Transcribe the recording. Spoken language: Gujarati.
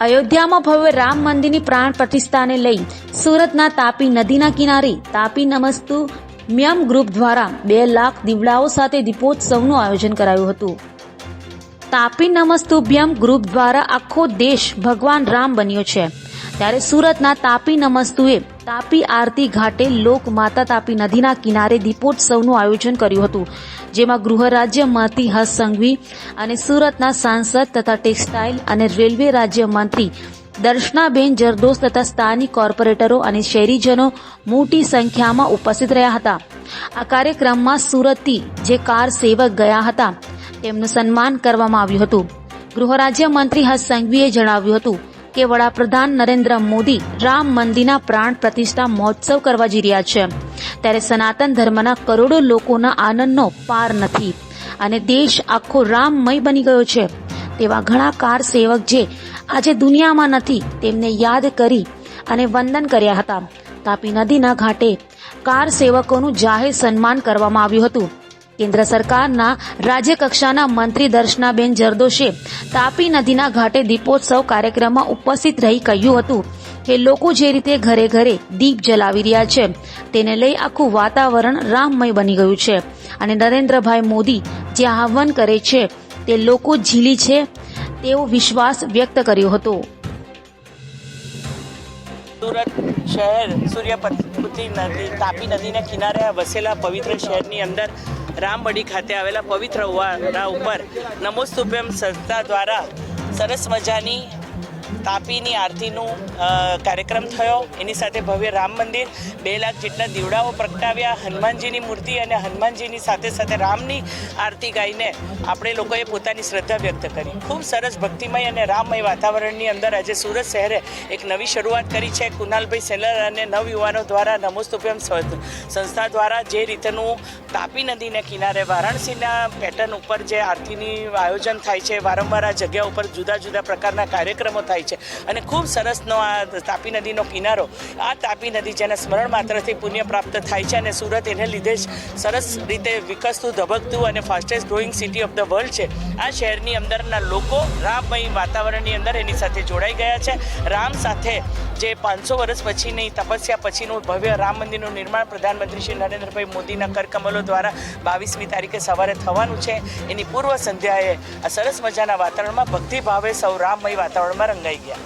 અયોધ્યામાં ભવ્ય રામ મંદિરની પ્રાણ પ્રતિષ્ઠાને લઈ સુરતના તાપી નદીના કિનારે તાપી નમસ્તુ મ્યમ ગ્રુપ દ્વારા બે લાખ દીવડાઓ સાથે દીપોત્સવનું આયોજન કરાયું હતું. તાપી નમસ્તુભ્યમ ગ્રુપ દ્વારા આખો દેશ ભગવાન રામ બન્યો છે. ત્યારે સુરતના તાપી નમસ્તુએ તાપી આરતી ઘાટે લોક માતા તાપી નદીના કિનારે દીપોત્સવનું આયોજન કર્યું હતું, જેમાં ગૃહ રાજ્યમંત્રી હર્ષ સંઘવી અને સુરતના સાંસદ તથા ટેક્સટાઇલ અને રેલવે રાજ્ય મંત્રી દર્શનાબેન જરદોસ તથા સ્થાનિક કોર્પોરેટરો અને શહેરીજનો મોટી સંખ્યામાં ઉપસ્થિત રહ્યા હતા. આ કાર્યક્રમમાં સુરતથી જે કાર સેવક ગયા હતા, તેમનું સન્માન કરવામાં આવ્યું હતું. ગૃહ રાજ્ય મંત્રી હર્ષ સંઘવીએ જણાવ્યું હતું કે વડાપ્રધાન નરેન્દ્ર મોદી રામ મંદિરના પ્રાણ પ્રતિષ્ઠા મહોત્સવ કરવા જઈ રહ્યા છે. ત્યારે સનાતન ધર્મના કરોડો લોકોના આનંદનો પાર નથી અને દેશ આખો રામમય બની ગયો છે. તેવા ઘણા કાર સેવક જે આજે દુનિયામાં નથી, તેમને યાદ કરી અને વંદન કર્યા હતા. તાપી નદીના ઘાટે કાર સેવકોનું જાહેર સન્માન કરવામાં આવ્યું હતું. કેન્દ્ર સરકારના રાજ્ય કક્ષાના મંત્રી દર્શનાબેન જરદોશે તાપી નદીના ઘાટે દીપોત્સવ કાર્યક્રમમાં ઉપસ્થિત રહી કહ્યું હતું કે લોકો જે રીતે ઘરે ઘરે દીપ જલાવી રહ્યા છે, તેને લઈ આખું વાતાવરણ રામમય બની ગયું છે અને નરેન્દ્રભાઈ મોદી જે આહ્વાન કરે છે, તે લોકો ઝીલી છે તેવો વિશ્વાસ વ્યક્ત કર્યો હતો. સુરત શહેર સૂર્યપુત્રી નદી, તાપી નદીના કિનારે વસેલા પવિત્ર શહેરની અંદર રામબડી ખાતે આવેલા પવિત્ર વાડા ઉપર નમોસ્તુભ્યમ સંસ્થા દ્વારા સરસ મજાની તાપીની આરતીનું કાર્યક્રમ થયો. એની સાથે ભવ્ય રામ મંદિર, બે લાખ જેટલા દીવડાઓ પ્રગટાવ્યા. હનુમાનજીની મૂર્તિ અને હનુમાનજીની સાથે સાથે રામની આરતી ગાઈને આપણે લોકોએ પોતાની શ્રદ્ધા વ્યક્ત કરી. ખૂબ સરસ ભક્તિમય અને રામમય વાતાવરણની અંદર આજે સુરત શહેરે એક નવી શરૂઆત કરી છે. કુનાલભાઈ સેલર અને નવયુવાનો દ્વારા નમોસ્તુપ્યમ સંસ્થા દ્વારા જે રીતનું તાપી નદીને કિનારે વારાણસીના પેટર્ન ઉપર જે આરતીની આયોજન થાય છે, વારંવાર આ જગ્યા ઉપર જુદા જુદા પ્રકારના કાર્યક્રમો થાય છે. અને ખૂબ સરસનો આ તાપી નદીનો કિનારો, આ તાપી નદી જેના સ્મરણ માત્રથી પુણ્ય પ્રાપ્ત થાય છે અને સુરત એને લીધે જ સરસ રીતે વિકસતું, ધબકતું અને fastest growing city of the world છે. આ શહેરની અંદરના લોકો રામમય વાતાવરણની અંદર એની સાથે જોડાઈ ગયા છે. રામ સાથે જે પાંચસો વર્ષ પછીની તપસ્યા પછીનું ભવ્ય રામ મંદિરનું નિર્માણ પ્રધાનમંત્રી શ્રી નરેન્દ્રભાઈ મોદીના કરકમલો દ્વારા બાવીસમી તારીખે સવારે થવાનું છે. એની પૂર્વ સંધ્યાએ આ સરસ મજાના વાતાવરણમાં ભક્તિભાવે સૌ રામમય વાતાવરણમાં લઈ ગયા.